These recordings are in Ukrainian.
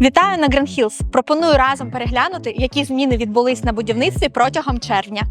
Вітаю на Grand Hills. Пропоную разом переглянути, які зміни відбулись на будівництві протягом червня.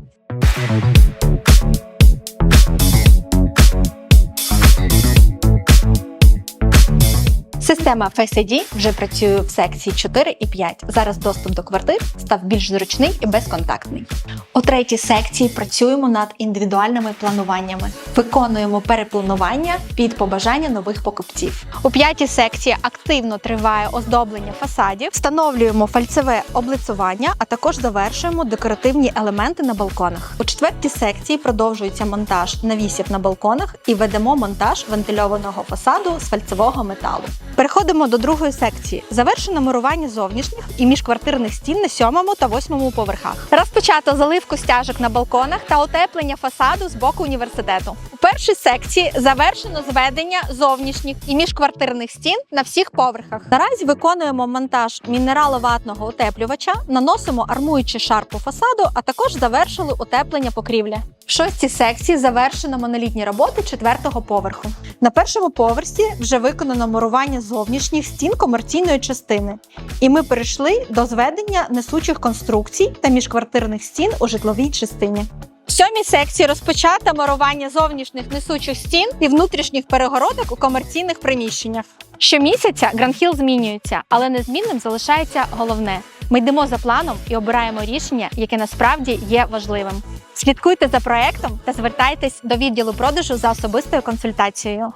Система Face вже працює в секції 4 і 5. Зараз доступ до квартир став більш зручний і безконтактний. У третій секції працюємо над індивідуальними плануваннями. Виконуємо перепланування під побажання нових покупців. У п'ятій секції активно триває оздоблення фасадів, встановлюємо фальцеве облицювання, а також завершуємо декоративні елементи на балконах. У четвертій секції продовжується монтаж навісів на балконах і ведемо монтаж вентильованого фасаду з фальцевого металу. Переходимо до другої секції. Завершено мурування зовнішніх і міжквартирних стін на сьомому та восьмому поверхах. Розпочато заливку стяжок на балконах та утеплення фасаду з боку університету. У першій секції завершено зведення зовнішніх і міжквартирних стін на всіх поверхах. Наразі виконуємо монтаж мінераловатного утеплювача, наносимо армуючий шар по фасаду, а також завершили утеплення покрівлі. В шостій секції завершено монолітні роботи четвертого поверху. На першому поверсі вже виконано мурування зовнішніх стін комерційної частини, і ми перейшли до зведення несучих конструкцій та міжквартирних стін у житловій частині. В сьомій секції розпочато мурування зовнішніх несучих стін і внутрішніх перегородок у комерційних приміщеннях. Щомісяця Grand Hill змінюється, але незмінним залишається головне: ми йдемо за планом і обираємо рішення, яке насправді є важливим. Слідкуйте за проектом та звертайтесь до відділу продажу за особистою консультацією.